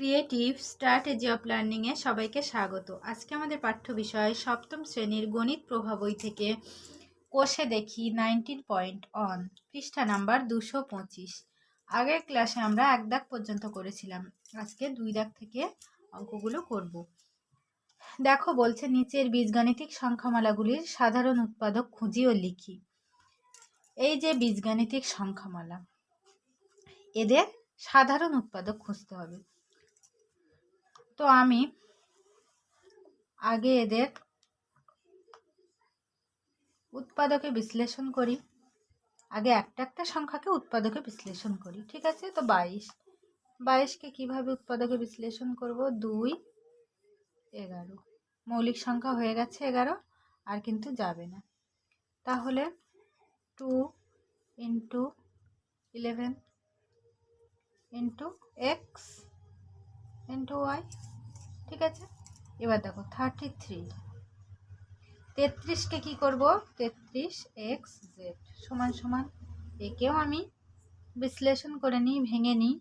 Creative strategy of লার্নিংয়ে সবাইকে স্বাগত। আজকে আমাদের পাঠ্য বিষয় সপ্তম শ্রেণির গণিত প্রভা বই থেকে কোষে দেখি নাইনটিন পয়েন্ট অন পৃষ্ঠা নাম্বার দুশো পঁচিশ। আগের ক্লাসে আমরা এক দাগ পর্যন্ত করেছিলাম। আজকে দুই দাগ থেকে অঙ্কগুলো করব। দেখো বলছে, নিচের বীজগাণিতিক সংখ্যামালাগুলির সাধারণ উৎপাদক খুঁজি ও লিখি। এই যে বীজগাণিতিক সংখ্যামালা, এদের সাধারণ উৎপাদক খুঁজতে হবে। তো আমি আগে এদের উৎপাদকে বিশ্লেষণ করি। আগে একটা একটা সংখ্যাকে উৎপাদকে বিশ্লেষণ করি, ঠিক আছে? তো বাইশ। বাইশকে কীভাবে উৎপাদকে বিশ্লেষণ করব? দুই, এগারো। মৌলিক সংখ্যা হয়ে গেছে এগারো, আর কিন্তু যাবে না। তাহলে two into eleven into x into y ঠিক আছে? এবার দেখো থার্টি থ্রি তেত্রিশকে কী করব? তেত্রিশ এক্স জেড। সমান সমান একেও আমি বিশ্লেষণ করে নিই, ভেঙে নিই।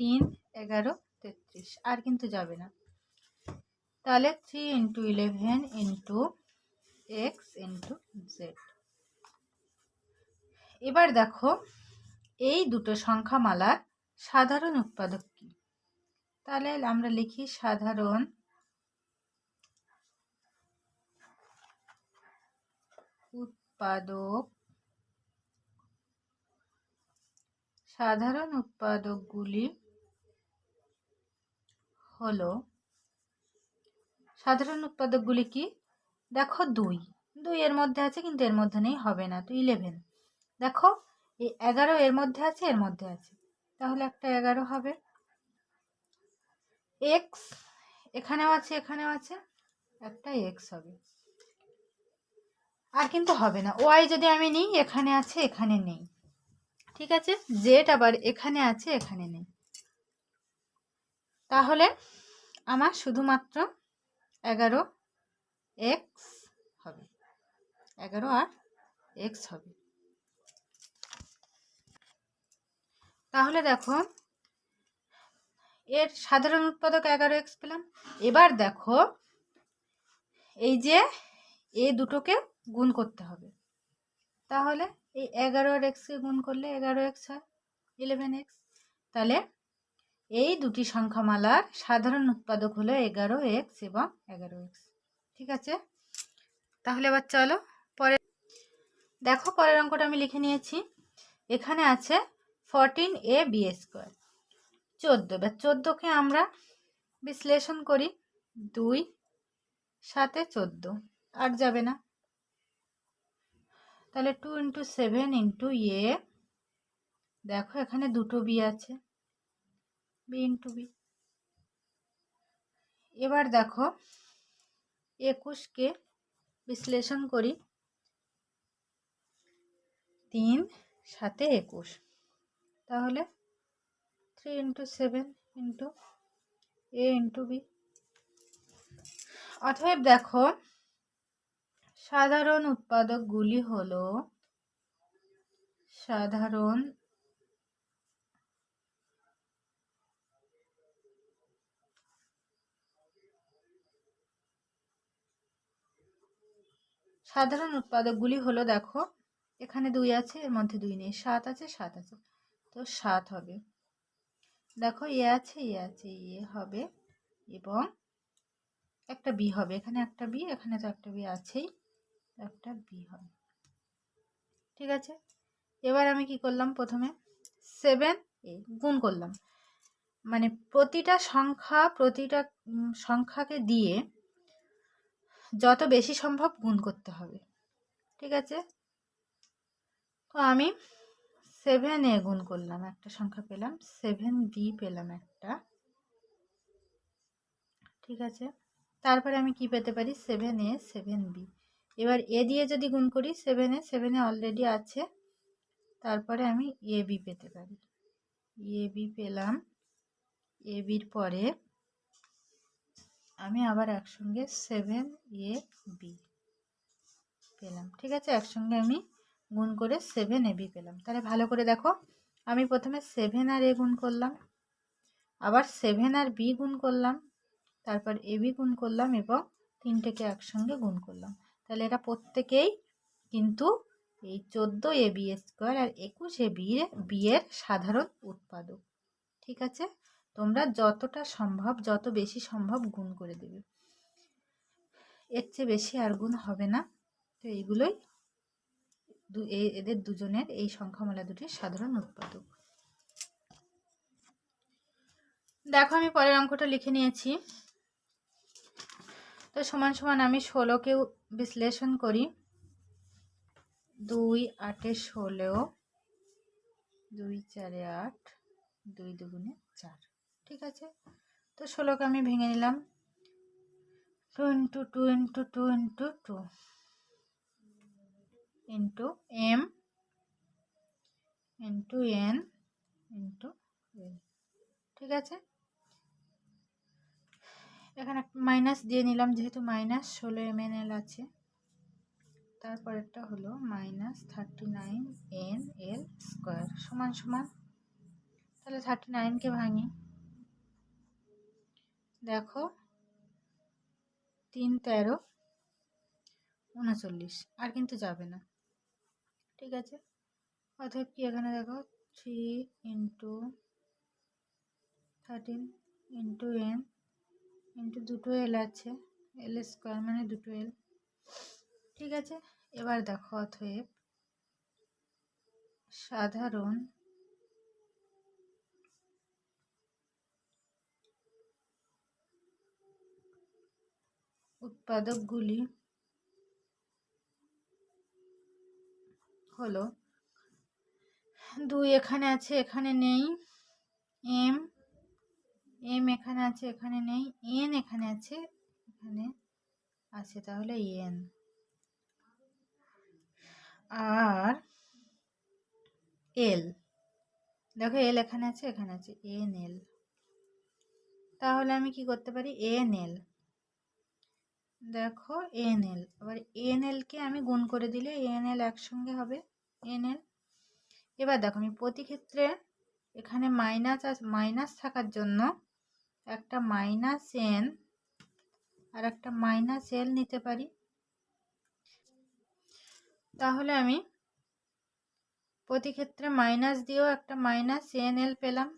তিন, এগারো, তেত্রিশ। আর কিন্তু যাবে না। তাহলে three into eleven into x into z এবার দেখো, এই দুটো সংখ্যামালার সাধারণ উৎপাদক তাহলে আমরা লিখি সাধারণ উৎপাদক, সাধারণ উৎপাদকগুলি হলো, সাধারণ উৎপাদকগুলি কি? দেখো দুই। দুই এর মধ্যে আছে কিন্তু এর মধ্যে নেই, হবে না, তো ইলেভেন দেখো, এই এগারো এর মধ্যে আছে, এর মধ্যে আছে। তাহলে একটা এগারো হবে। এক্স এখানেও আছে এখানেও আছে। একটা এক্স হবে। আর কিন্তু হবে না। ওয়াই যদি আমি নিই, এখানে আছে, এখানে নেই। ঠিক আছে? জেড আবার এখানে আছে, এখানে নেই। তাহলে আমার শুধুমাত্র এগারো এক্স হবে। এগারো আর এক্স হবে। তাহলে দেখো এর সাধারণ উৎপাদক এগারো এক্স পেলাম। এবার দেখো, এই যে এ দুটোকে গুণ করতে হবে। তাহলে এই এগারো আর এক্সকে গুণ করলে এগারো এক্স হয় ইলেভেন এক্স তাহলে এই দুটি সংখ্যামালার সাধারণ উৎপাদক হলো এগারো এক্স এবং এগারো এক্স ঠিক আছে? তাহলে এবার চলো, পরে দেখো, পরের অঙ্কটা আমি লিখে নিয়েছি। এখানে আছে ফরটিন এ বি স্কোয়ার চোদ্দ। এবার চোদ্দোকে আমরা বিশ্লেষণ করি। দুই সাথে চোদ্দ। আর যাবে না। তাহলে two into seven into a দেখো এখানে দুটো বি আছে। বি ইন্টু বি এবার দেখো একুশকে বিশ্লেষণ করি। তিন সাথে একুশ। তাহলে three into seven into a into b অতএব দেখো, সাধারণ উৎপাদকগুলি হল, সাধারণ সাধারণ উৎপাদকগুলি হলো, দেখো, এখানে দুই আছে, এর মধ্যে দুই নেই, সাত আছে সাত আছে, তো সাত হবে। দেখো এ আছে এ আছে, এ হবে এবং একটা বি হবে। এখানে একটা বি, এখানে তো একটা বি আছেই, একটা বি হবে। ঠিক আছে? এবার আমি কি করলাম প্রথমে? সেভেন, এ গুণ করলাম। মানে প্রতিটা সংখ্যা, প্রতিটা সংখ্যাকে দিয়ে যত বেশি সম্ভব গুণ করতে হবে। ঠিক আছে? তো আমি সেভেন এ গুণ করলাম, একটা সংখ্যা পেলাম সেভেন বি পেলাম একটা। ঠিক আছে? তারপরে আমি কি পেতে পারি? সেভেন এ সেভেন বি এবার এ দিয়ে যদি গুণ করি সেভেনে সেভেনে অলরেডি আছে। তারপরে আমি এ বি পেতে পারি। এ বি পেলাম। এ বির পরে আমি আবার একসঙ্গে সেভেন এ বি পেলাম। ঠিক আছে? একসঙ্গে আমি গুণ করে সেভেন এ বি পেলাম। তাহলে ভালো করে দেখো, আমি প্রথমে সেভেন আর এ গুণ করলাম, আবার সেভেন আর বি গুণ করলাম, তারপর এ বি গুণ করলাম এবং তিনটেকে একসঙ্গে গুণ করলাম। তাহলে এটা প্রত্যেকেই কিন্তু এই চোদ্দ এ বি স্কোয়ার আর একুশ এ বি বিয়ের সাধারণ উৎপাদক। ঠিক আছে? তোমরা যতটা সম্ভব, যত বেশি সম্ভব গুণ করে দেবে। এর চেয়ে বেশি আর গুণ হবে না। তো এইগুলোই এদের দুজনের এই সংখ্যামালা দুটির সাধারণ উৎপাদক। দেখো, আমি পরের অঙ্কটা লিখে নিয়েছি। তো সমান সমান আমি ষোলোকেও বিশ্লেষণ করি। দুই, আটে ষোলো, দুই, চারে আট, দুই দুগুণে চার। ঠিক আছে? তো ষোলোকে আমি ভেঙে নিলাম। Two into two into two into two. Into m into n into l ঠিক আছে? এখানে মাইনাস দিয়ে নিলাম, যেহেতু মাইনাস ষোলো এম এন এল আছে। তারপরেরটা হলো minus thirty nine n l square সমান সমান। তাহলে থার্টি নাইনকে ভাঙি। দেখো, তিন তেরো, উনচল্লিশ। আর কিন্তু যাবে না। ঠিক আছে? অথবা কি এখানে দেখো? Three into thirteen into n into দুটো এল আছে। এল স্কোয়ার মানে দুটো এল ঠিক আছে? এবার দেখো অথব সাধারণ উৎপাদকগুলি হলো? দুই এখানে আছে, এখানে নেই। এম এম এখানে আছে, এখানে নেই। এন এখানে আছে এখানে আছে তাহলে এন। আর এল, দেখো এল এখানে আছে এখানে আছে, এন এল। তাহলে আমি কি করতে পারি? N l. দেখো এন এল আবার এন এলকে আমি গুণ করে দিলে এন এল একসঙ্গে হবে। এন এল এবার দেখো, আমি প্রতি ক্ষেত্রে এখানে মাইনাস মাইনাস থাকার জন্য একটা মাইনাস এন আর একটা মাইনাস এল নিতে পারি। তাহলে আমি প্রতি ক্ষেত্রে মাইনাস দিয়েও একটা মাইনাস এন এল পেলাম।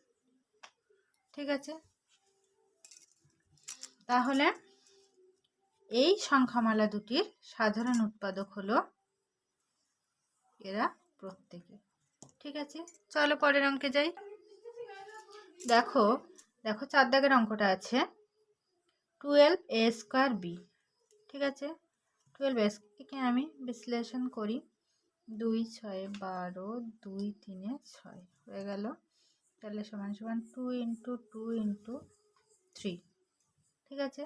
ঠিক আছে? তাহলে এই সংখ্যামালা দুটির সাধারণ উৎপাদক হলো এরা প্রত্যেকে। ঠিক আছে? চলো পরের অঙ্কে যাই। দেখো দেখো চার দাগের অঙ্কটা আছে। টুয়েলভ এ স্কোয়ার বি ঠিক আছে? টুয়েলভ এসকে আমি বিশ্লেষণ করি। দুই ছয় বারো, দুই তিনে ছয়। হয়ে গেল। তাহলে সমান সমান two into two into three ঠিক আছে?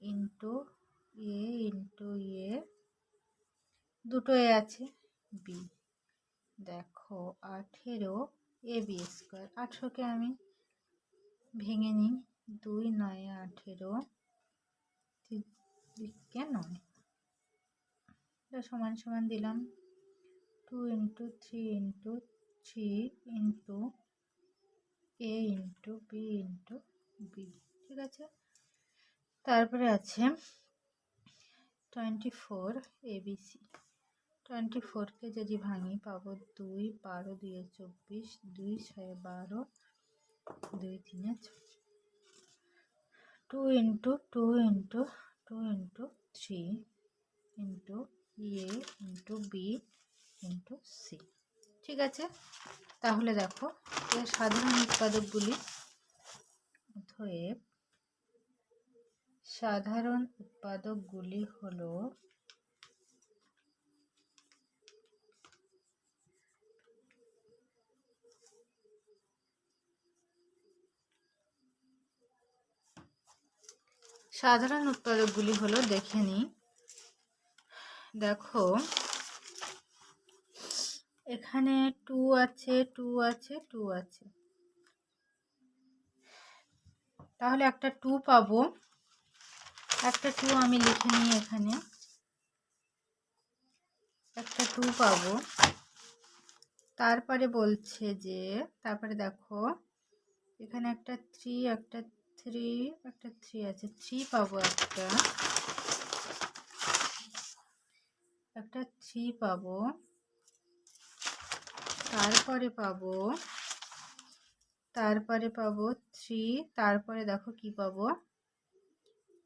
ইন্টু এ ইন্টু এ দুটো এ আছে। বি। দেখো, আঠেরো এ বি স্কোয়ার। আঠেরোকে আমি ভেঙে নিই। দুই নয় আঠেরো। দিকে নয়? সমান সমান দিলাম। Two into three into three into a into b into b, ঠিক আছে? তারপরে আছে টোয়েন্টি ফোর এবিসি টোয়েন্টি ফোরকে যদি ভাঙি পাবো, দুই বারো দুয়ে চব্বিশ, দুই ছয় বারো, দুই তিনে two into two into two into three into a into b into c. ঠিক আছে? তাহলে দেখো, এর সাধারণ উৎপাদকগুলি অতএব সাধারণ উৎপাদকগুলি হলো সাধারণ উৎপাদকগুলি হলো, দেখে নিই দেখো, এখানে টু আছে টু আছে টু আছে। তাহলে একটা টু পাবো। একটা টু আমি লিখে নিই এখানে। একটা টু পাবো। তারপরে বলছে যে, তারপরে দেখো, এখানে একটা থ্রি, একটা থ্রি একটা থ্রি আছে। থ্রি পাবো একটা। একটা থ্রি পাবো। তারপরে পাবো তারপরে পাবো থ্রি তারপরে দেখো কি পাবো?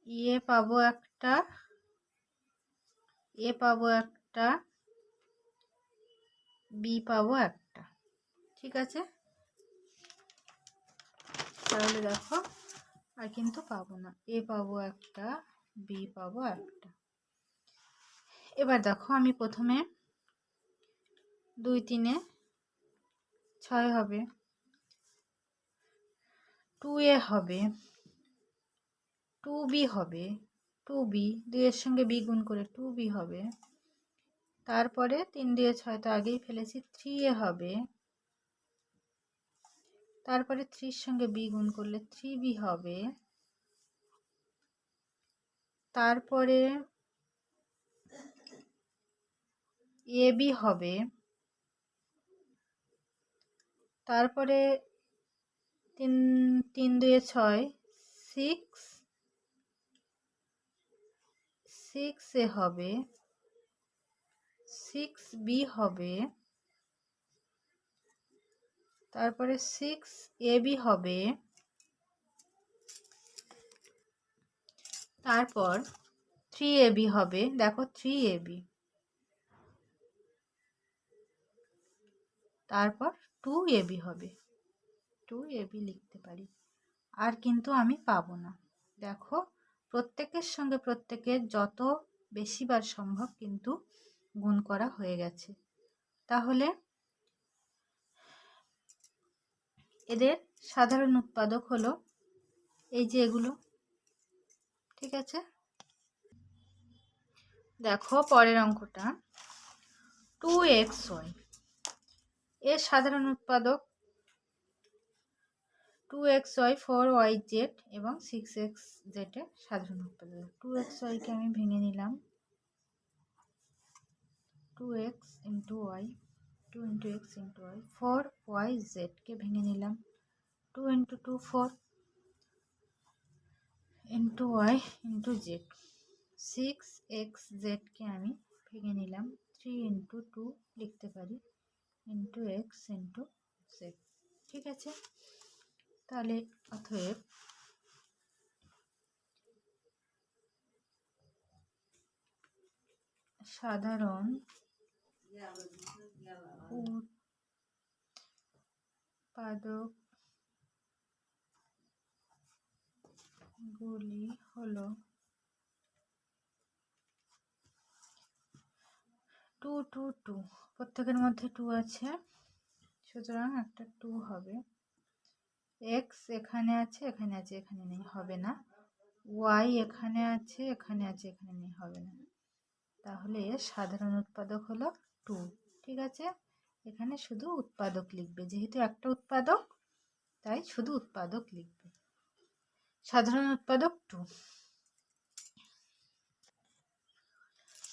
ইয়ে পাবো একটা এ পাবো একটা বি পাবো একটা। ঠিক আছে? তাহলে দেখো। আর কিন্তু পাবো না। এ পাবো একটা, বি পাবো একটা এবার দেখো আমি প্রথমে দুই তিনে ছয় হবে। টু এ হবে। টু বি হবে। টু বি, দুইয়ের সঙ্গে বি গুণ করে টু বি হবে। তারপরে তিন দিয়ে ছয় তো আগেই ফেলেছি, থ্রি এ হবে। তারপরে থ্রির সঙ্গে বি গুণ করলে থ্রি বি হবে। তারপরে এ বি হবে। তারপরে তিন তিন, দুয়ে ছয় সিক্স সিক্স এ হবে। সিক্স বি হবে। তারপরে সিক্স এ বি হবে। তারপর থ্রি এ বি হবে। দেখো থ্রি এ বি তারপর টু এ বি হবে। টু এ বি লিখতে পারি। আর কিন্তু আমি পাবো না। দেখো, প্রত্যেকের সঙ্গে প্রত্যেকের যত বেশিবার সম্ভব কিন্তু গুণ করা হয়ে গেছে। তাহলে এদের সাধারণ উৎপাদক হলো এই যে এগুলো। ঠিক আছে? দেখো পরের অঙ্কটা। টু এক্স ওয়াই এর সাধারণ উৎপাদক two x y four y z এবং সিক্স এক্স জেডের সাধারণ উৎপাদক। টু এক্স ওয়াইকে আমি ভেঙে নিলাম। Two x into y two into x into y four y জেডকে ভেঙে নিলাম। Two into two four into y into z six x জেডকে আমি ভেঙে নিলাম। থ্রি ইন্টু টু লিখতে পারি। ইন্টু এক্স ইন্টু জেড ঠিক আছে? তাহলে অতএব সাধারণ উৎপাদক গুলি হলো টু টু টু। প্রত্যেকের মধ্যে টু আছে, সুতরাং একটা টু হবে। এক্স এখানে আছে এখানে আছে, এখানে নেই, হবে না। ওয়াই এখানে আছে এখানে আছে, এখানে নেই, হবে না। তাহলে সাধারণ উৎপাদক হলো টু ঠিক আছে? এখানে শুধু উৎপাদক লিখবে। যেহেতু একটা উৎপাদক, তাই শুধু উৎপাদক লিখবে। সাধারণ উৎপাদক টু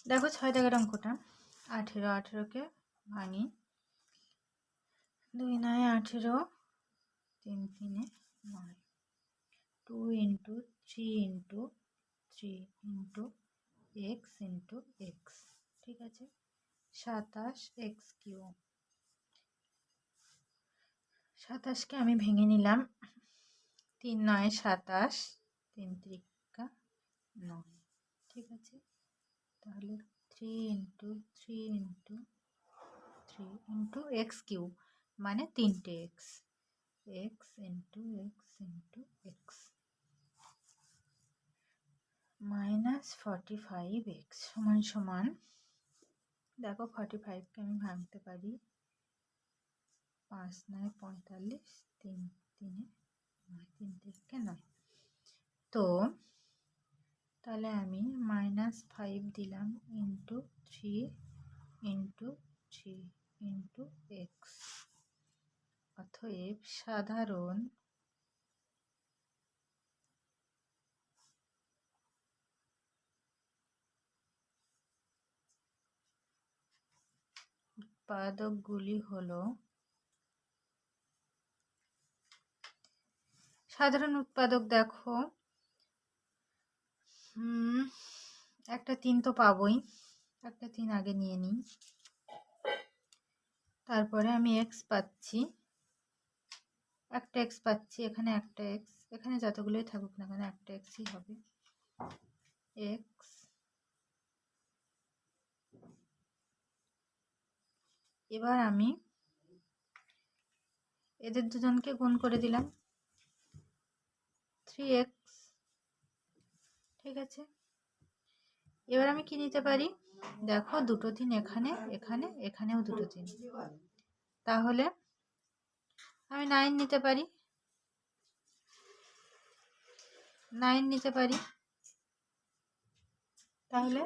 দেখো ছয় টাকার অঙ্কটা। আঠেরো, আঠেরোকে ভাঙি। দুই নয়, আঠেরো, তিন তিনে নয়। Two into three into three into x into x ঠিক আছে? সাতাশ এক্স কিউ সাতাশকে আমি ভেঙে নিলাম। তিন নয়, সাতাশ, তিন ত্রিকা নয়। ঠিক আছে? তাহলে three into three into three into x cube মানে তিনটে x. X into x into x. Minus forty five x সমান সমান দেখো ফর্টি ফাইভকে আমি ভাঙতে পারি। পাঁচ নয় পঁয়তাল্লিশ, তিন, তিনে নয়, তিন থেকে নয়। তো তাহলে আমি মাইনাস ফাইভ দিলাম into three into three into x অতএব সাধারণ উৎপাদকগুলি হল সাধারণ উৎপাদক দেখো। একটা তিন তো পাবই। একটা তিন আগে নিয়ে নিই। তারপরে আমি এক্স পাচ্ছি। একটা এক্স পাচ্ছি, এখানে একটা এক্স। এখানে যতগুলোই থাকুক না কেন, একটা এক্সই হবে। এক্স এবার আমি এদের দুজনকে গুণ করে দিলাম। থ্রি এক্স ঠিক আছে? এবার আমি কি নিতে পারি? দেখো, দুটো দিন এখানে এখানে, এখানেও দুটো দিন তাহলে আমি নাইন নিতে পারি। নাইন নিতে পারি। তাহলে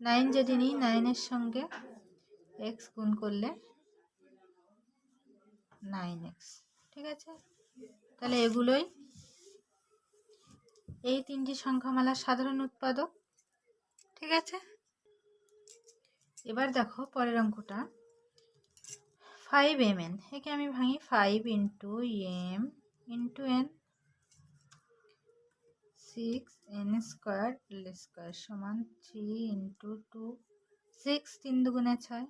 নাইন যদি নিই নাইনের সঙ্গে এক্স গুণ করলে নাইন এক্স ঠিক আছে? তাহলে এগুলোই। এই তিনটি সংখ্যামালার সাধারণ উৎপাদক, ঠিক আছে? এবার দেখো পরের অঙ্কটা। ফাইভ এম এন একে আমি ভাঙি five into m into n six n square l square সমান থ্রি ইন্টু টু সিক্স তিন দুগুণে ছয়।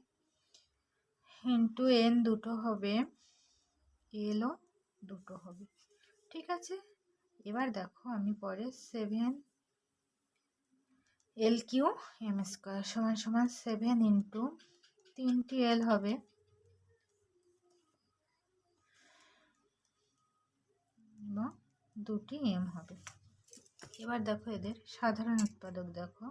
ইন্টু এন দুটো হবে। এলও দুটো হবে। ঠিক আছে? এবার দেখো আমি পরে seven l cube m square সমান সমান সেভেন ইন্টু তিনটি এল হবে। এবং দুটি এম হবে। এবার দেখো এদের সাধারণ উৎপাদক দেখো।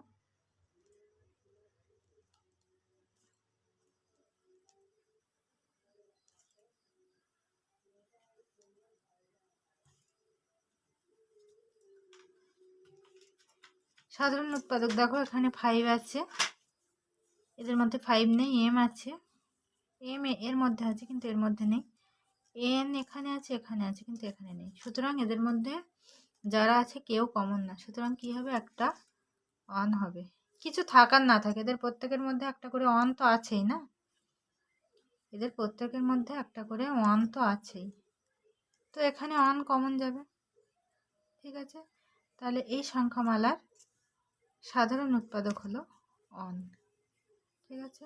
সাধারণ উৎপাদক। দেখো, এখানে ফাইভ আছে। এদের মধ্যে ফাইভ নেই এম আছে। এম এর মধ্যে আছে, কিন্তু এর মধ্যে নেই। এন এখানে আছে এখানে আছে, কিন্তু এখানে নেই। সুতরাং এদের মধ্যে যারা আছে, কেউ কমন না। সুতরাং কি হবে? একটা অন হবে। কিছু থাকার না থাকে। এদের প্রত্যেকের মধ্যে একটা করে অন তো আছেই না? এদের প্রত্যেকের মধ্যে একটা করে অন তো আছেই। তো এখানে অন কমন যাবে। ঠিক আছে? তাহলে এই সংখ্যামালার সাধারণ উৎপাদক হলো অন। ঠিক আছে?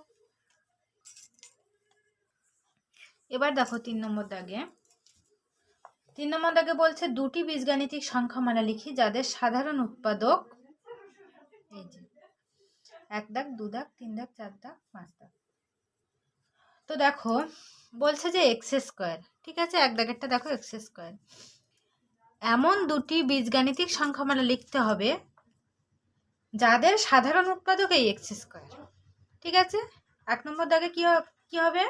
এবার দেখো তিন নম্বর দাগে। তিন নম্বর দাগে বলছে দুটি বীজগাণিতিক সংখ্যা সংখ্যামালা লিখি যাদের সাধারণ উৎপাদক এই যে, এক দাগ, দু দাগ, তিন দাগ, চার দাগ, পাঁচ দাগ। তো দেখো, বলছে যে এক্স স্কোয়ার। ঠিক আছে? এক দাগেরটা দেখো এক্স স্কোয়ার। এমন দুটি বীজগাণিতিক সংখ্যা সংখ্যামালা লিখতে হবে যাদের সাধারণ উৎপাদক এই এক্স স্কোয়ার ঠিক আছে? এক নম্বর দাগে কী কী হবে?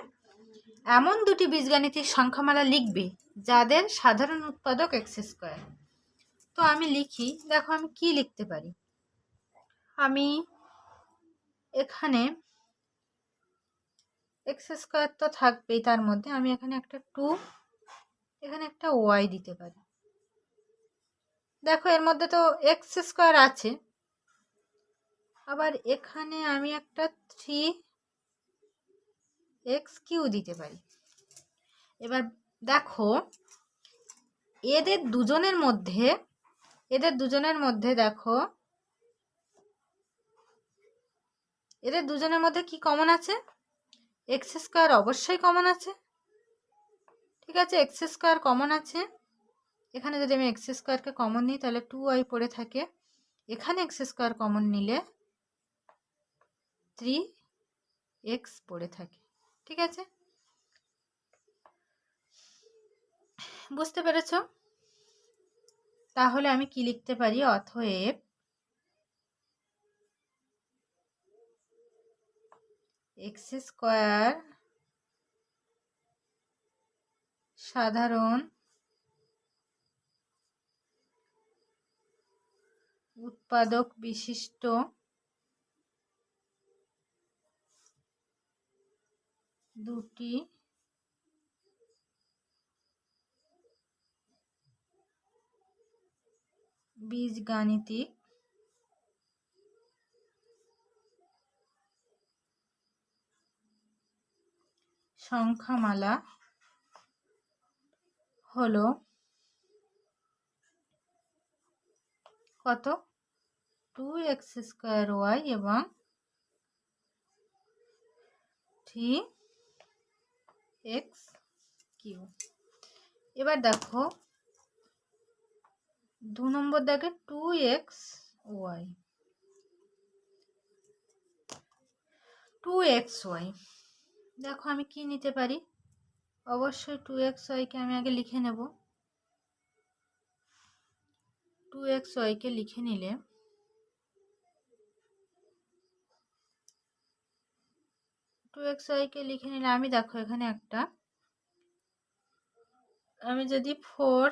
এমন দুটি বীজগাণিতিক সংখ্যামালা লিখবে যাদের সাধারণ উৎপাদক এক্স স্কোয়ার তো আমি লিখি, দেখো আমি কি লিখতে পারি? আমি এখানে এক্স স্কোয়ার তো থাকবেই তার মধ্যে, আমি এখানে একটা টু এখানে একটা ওয়াই দিতে পারি। দেখো এর মধ্যে তো এক্স স্কোয়ার আছে আবার এখানে আমি একটা থ্রি এক্স কিউ দিতে পারি। এবার দেখো, এদের দুজনের মধ্যে, এদের দুজনের মধ্যে দেখো, এদের দুজনের মধ্যে কি কমন আছে? এক্স স্কোয়ার অবশ্যই কমন আছে। ঠিক আছে এক্স স্কোয়ার কমন আছে। এখানে যদি আমি এক্স স্কোয়ারকে কমন নিই, তাহলে টু ওয়াই পড়ে থাকে। এখানে এক্স স্কোয়ার কমন নিলে থ্রি এক্স পড়ে থাকে, ঠিক আছে? বুঝতে পেরেছ? তাহলে আমি কি লিখতে পারি? অথএব এক্স স্কোয়ার সাধারণ উৎপাদক বিশিষ্ট দুটি। বীজগাণিতিক। সংখ্যামালা হলো কত? টু এক্স স্কোয়ার ওয়াই এবং থ্রি এক্স কিউ। এবার দেখো, দু নম্বর দেখে two x y two x y দেখো আমি কি নিতে পারি? অবশ্যই টু এক্স ওয়াইকে আমি আগে লিখে নেব। টু এক্স ওয়াইকে লিখে নিলে টু এক্স ওয়াইকে লিখে নিলে, আমি দেখো এখানে একটা। আমি যদি ফোর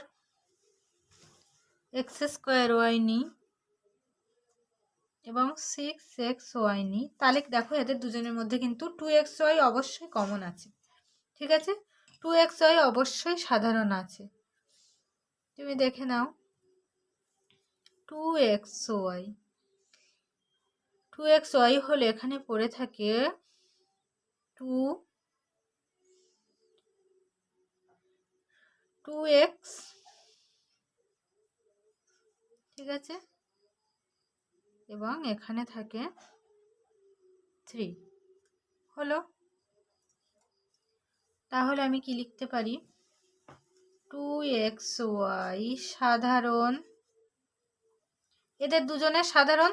এক্স স্কোয়ার ওয়াই নিই এবং সিক্স এক্স ওয়াই নিই, তাহলে দেখো এদের দুজনের মধ্যে কিন্তু টু এক্স ওয়াই অবশ্যই কমন আছে। ঠিক আছে? টু এক্স ওয়াই অবশ্যই সাধারণ আছে। তুমি দেখে নাও। Two x y two x y হলে এখানে পড়ে থাকে টু টু এক্স ঠিক আছে? এবং এখানে থাকে থ্রি হলো? তাহলে আমি কি লিখতে পারি? টু এক্স ওয়াই সাধারণ। এদের দুজনের সাধারণ?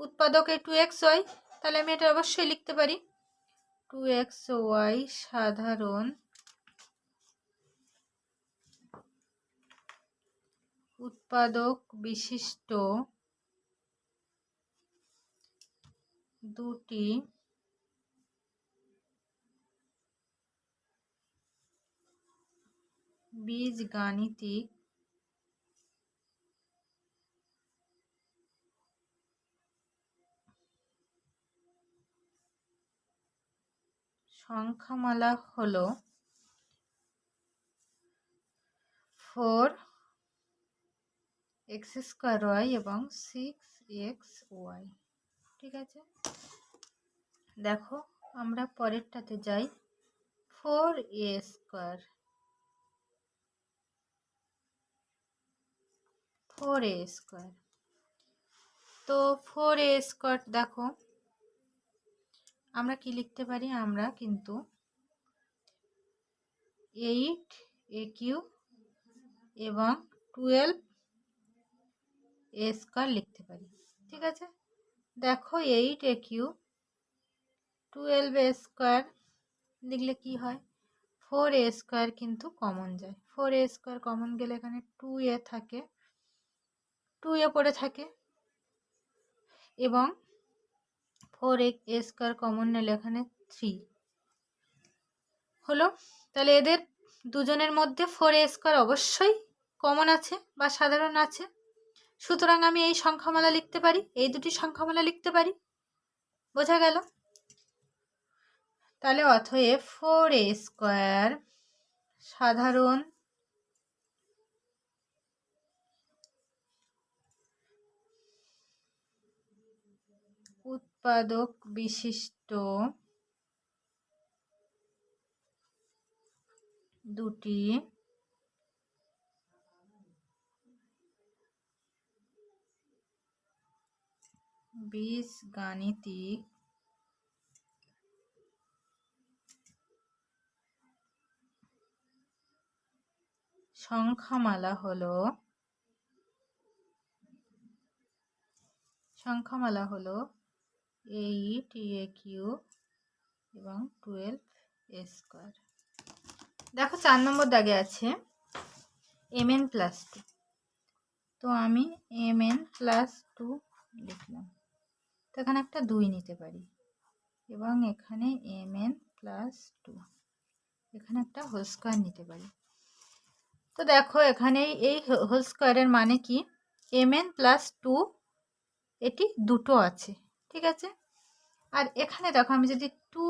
উৎপাদক টু এক্স ওয়াই তাহলে আমি এটা অবশ্যই লিখতে পারি। টু এক্স ওয়াই সাধারণ উৎপাদক বিশিষ্ট দুটি বীজগাণিতিক সংখ্যামালা হল ফোর এক্স স্কোয়ার ওয়াই এবং সিক্স এক্স ওয়াই। ঠিক আছে? দেখো, আমরা পরেরটাতে যাই। Four a square. Four a square. তো ফোর এ স্কোয়ার, দেখো আমরা কি লিখতে পারি? আমরা কিন্তু এইট এ কিউ এবং টুয়েলভ এ স্কোয়ার লিখতে পারি। ঠিক আছে? দেখো eight a cube twelve a square লিখলে কি হয়? ফোর এ স্কোয়ার কিন্তু কমন যায়। ফোর এ স্কোয়ার কমন গেলে এখানে টু এ থাকে। টু এ পড়ে থাকে এবং ফোর এ স্কোয়ার কমন নিলে এখানে থ্রি। হলো? তাহলে এদের দুজনের মধ্যে ফোর এ স্কোয়ার অবশ্যই কমন আছে বা সাধারণ আছে। সুতরাং আমি এই সংখ্যামালা লিখতে পারি, এই দুটি সংখ্যামালা লিখতে পারি। বোঝা গেল? তাহলে অথব ফোর এ স্কোয়ার সাধারণ উৎপাদক বিশিষ্ট দুটি বীজগাণিতিক সংখ্যামালা হলো সংখ্যামালা হলো এইট এ কিউ এবং টুয়েলভ এ স্কোয়ার। দেখো চার নম্বর দাগে আছে এম এন প্লাস টু। তো আমি এম এন প্লাস টু লিখলাম। তো এখানে একটা দুই নিতে পারি এবং এখানে এম এন প্লাস টু। এখানে একটা হোল স্কোয়ার নিতে পারি। তো দেখো এখানে এই হোল স্কোয়ারের মানে কি? এম এন প্লাস টু, এটি দুটো আছে। ঠিক আছে? আর এখানে দেখো, আমি যদি টু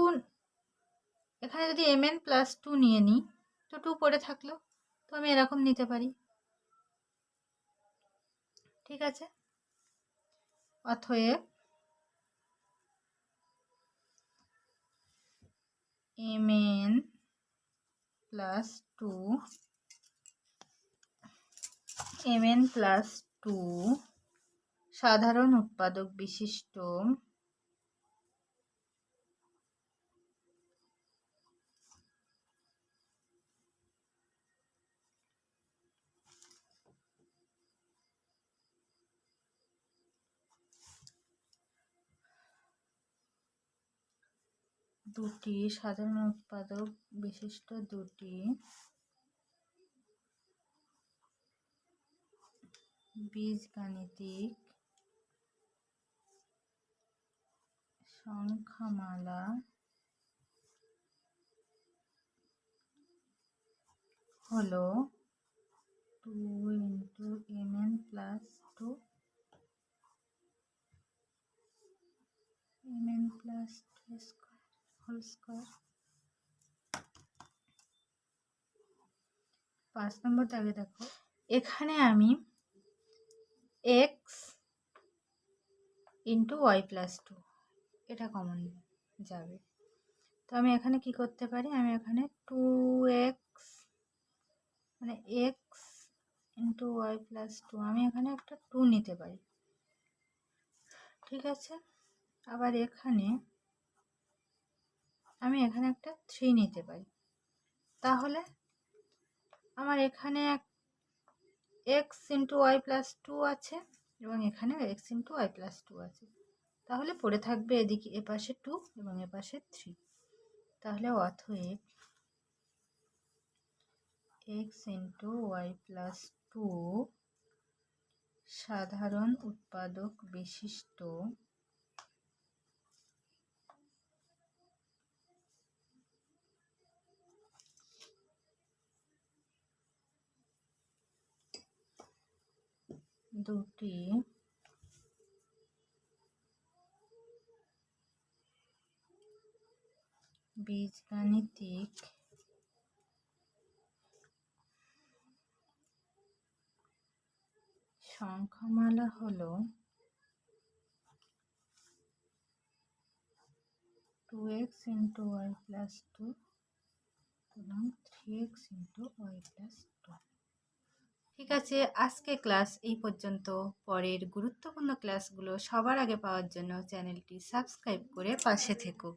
এখানে যদি এম এন প্লাস টু নিয়ে নিই, তো টু পড়ে থাকল, তো আমি এরকম নিতে পারি। ঠিক আছে? অথব m n plus two m n plus two সাধারণ উৎপাদক বিশিষ্ট দুটি সাধারণ উৎপাদক বিশিষ্ট দুটি বীজগাণিতিক সংখ্যামালা হলো two into m n plus two. M n plus two square, whole square. পাঁচ নম্বর দাগে দেখো। এখানে আমি x into y plus two. এটা কমন যাবে। তো আমি এখানে কি করতে পারি? আমি এখানে টু এক্স মানে x into y plus two আমি এখানে একটা টু নিতে পারি। ঠিক আছে? আবার এখানে আমি এখানে একটা থ্রি নিতে পারি। তাহলে আমার এখানে এক x into y plus two আছে এবং এখানে x into y plus two আছে। তাহলে পড়ে থাকবে এদিকে এপাশে টু এবং এপাশে থ্রি তাহলে অথএব x into y plus two সাধারণ উৎপাদক বিশিষ্ট দুটি বীজগাণিতিক সংখ্যামালা হলো two x into y plus two এবং three x into y plus two ঠিক আছে, আজকে ক্লাস এই পর্যন্ত। পরের গুরুত্বপূর্ণ ক্লাসগুলো সবার আগে পাওয়ার জন্য চ্যানেলটি সাবস্ক্রাইব করে পাশে থেকো।